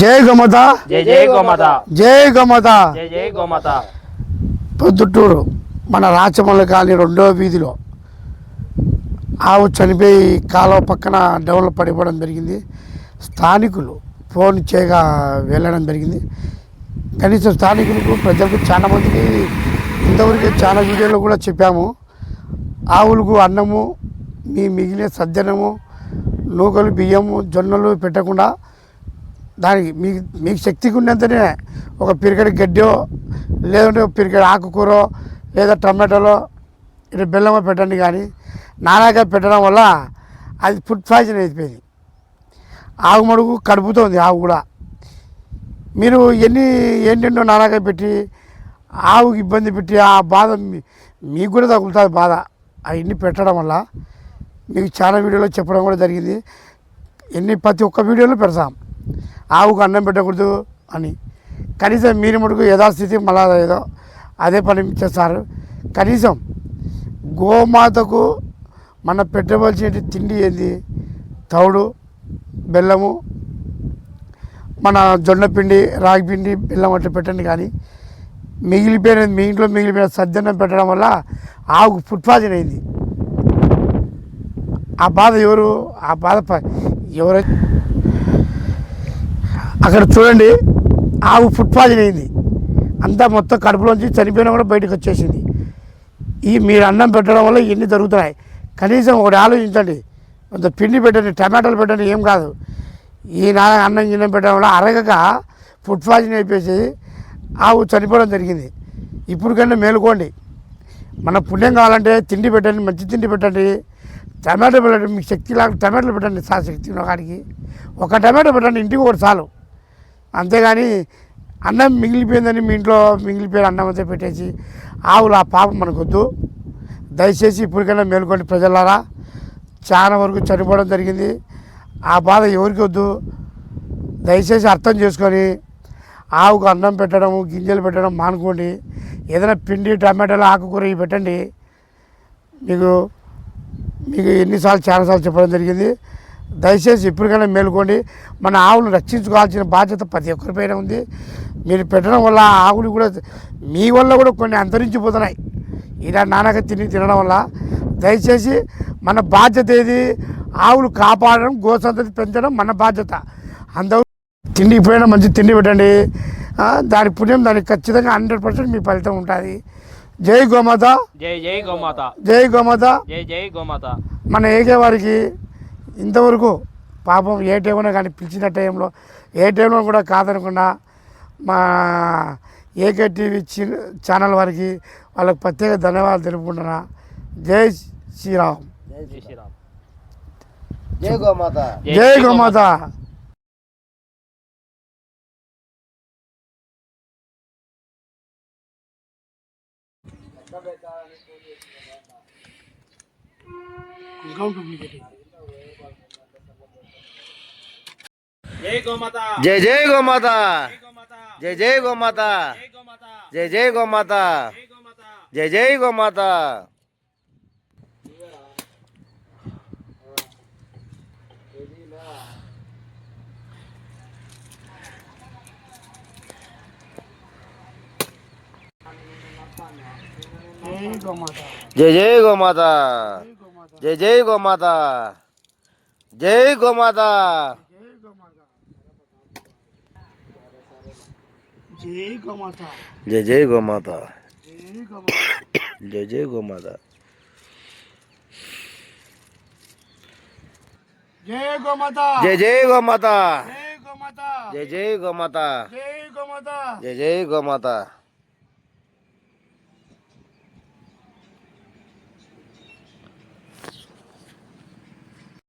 జై గోమాత. జై జై గోమాత. జై గోమాత. జై జై గోమాత. పొద్దుటూరు మన రాచమల్ల కాలనీ రెండో వీధిలో ఆవు చనిపోయి కాలువ పక్కన డెవలప్ పడిపోవడం జరిగింది. స్థానికులు ఫోన్ చేయగా వెళ్ళడం జరిగింది. కనీసం స్థానికులకు ప్రజలకు చాలా మందికి ఇంతవరకు చాలా వీడియోలో కూడా చెప్పాము. ఆవులకు అన్నము మీ మిగిలిన సజ్జనము నూకలు బియ్యము జొన్నలు పెట్టకుండా దానికి మీకు మీకు శక్తికి ఉన్నంతనే ఒక పిరికడి గడ్డో లేదంటే ఒక పిరికడి ఆకుకూర లేదా టమాటోలో ఇటు బెల్లమో పెట్టండి కానీ నానాగా పెట్టడం వల్ల అది ఫుడ్ పాయిజన్ అయిపోయింది. ఆవు మడుగు కడుపుతోంది ఆవు కూడా. మీరు ఎన్ని ఏంటంటో నానాగా పెట్టి ఆవుకి ఇబ్బంది పెట్టి ఆ బాధ మీకు కూడా తగులుతుంది బాధ. అవన్నీ పెట్టడం వల్ల మీకు చాలా వీడియోలో చెప్పడం కూడా జరిగింది. ఎన్ని ప్రతి ఒక్క వీడియోలో పెడతాం. ఆవుకు అన్నం పెట్టకూడదు అని. కనీసం మీరు మటుకు యథాస్థితి మళ్ళా ఏదో అదే పని చేస్తారు. కనీసం గోమాతకు మన పెట్టవలసిన తిండి ఏంది? తౌడు బెల్లము మన జొన్న పిండి రాగి పిండి బెల్లం అట్లా పెట్టండి కానీ మిగిలిపోయిన మీ ఇంట్లో మిగిలిపోయిన సద్దన్నం పెట్టడం వల్ల ఆవుకు ఫుడ్ పాయిజన్ అయింది. ఆ బాధ ఎవరు? ఆ బాధ ప- అక్కడ చూడండి ఆవు ఫుడ్ పాయిజన్ అయింది అంతా మొత్తం కడుపులోంచి చనిపోయినా కూడా బయటకు వచ్చేసింది. ఈ మీరు అన్నం పెట్టడం వల్ల ఇవన్నీ జరుగుతున్నాయి. కనీసం ఒకటి ఆలోచించండి. కొంత పిండి పెట్టండి టమాటాలు పెట్టండి ఏం కాదు. ఈ నా అన్నం గిన్నం పెట్టడం వల్ల అరగక ఫుడ్ పాయిజన్ అయిపోయి ఆవు చనిపోవడం జరిగింది. ఇప్పటికన్నా మేలుకోండి. మన పుణ్యం కావాలంటే తిండి పెట్టండి మంచి తిండి పెట్టండి. టమాటో పెట్టండి మీకు శక్తి లాగా టమాటాలు పెట్టండి సా శక్తి ఉన్న కాడికి. ఒక టమాటో పెట్టండి ఇంటికి ఒకటి చాలు. అంతేగాని అన్నం మిగిలిపోయిందని మీ ఇంట్లో మిగిలిపోయిన అన్నం అంతా పెట్టేసి ఆవులు ఆ పాపం మనకొద్దు. దయచేసి ఇప్పటికైనా మేలుకొని ప్రజలారా. చాలా వరకు చనిపోవడం జరిగింది. ఆ బాధ ఎవరికి వద్దు. దయచేసి అర్థం చేసుకొని ఆవుకు అన్నం పెట్టడం గింజలు పెట్టడం మానుకోండి. ఏదైనా పిండి టమాటాలు ఆకుకూర ఇవి పెట్టండి. మీకు మీకు ఎన్నిసార్లు చాలాసార్లు చెప్పడం జరిగింది. దయచేసి ఎప్పటికైనా మేలుకోండి. మన ఆవులను రక్షించుకోవాల్సిన బాధ్యత ప్రతి ఒక్కరిపైన ఉంది. మీరు పెట్టడం వల్ల ఆవులు కూడా మీ వల్ల కూడా కొన్ని అంతరించిపోతున్నాయి. ఇలా నానక తిని తినడం వల్ల దయచేసి మన బాధ్యత ఏది? ఆవులు కాపాడడం గోసంతతి పెంచడం మన బాధ్యత. అందరూ తిండి ఇప్పుడైనా మంచి తిండి పెట్టండి. దాని పుణ్యం దానికి ఖచ్చితంగా హండ్రెడ్ పర్సెంట్ మీ ఫలితం ఉంటుంది. జై గోమాత. జై జై గోమాత. జై గోమాత. జై జై గోమాత. మన ఏకే వారికి ఇంతవరకు పాపం ఏ టైంలో కానీ పిలిచిన టైంలో ఏ టైంలో కూడా కాదనకుండా మా ఏకే టీవీ చి- ఛానల్ వారికి వాళ్ళకి ప్రత్యేక ధన్యవాదాలు తెలుపుకుంటున్నా. జై శ్రీరామ్. జై శ్రీరామ్. జై గోమాత. జై గోమాత. జై గోమాత జై జై గోమాత జై జై గోమాత జై జై గోమాత జై జై గోమాత జై జై గోమాత జై జై గోమాత జై గోమాత జై గోమాత జై జై గోమాత జై జై గోమాత జై గోమాత జై జై గోమాత జై జై గోమాత జై జై గోమాత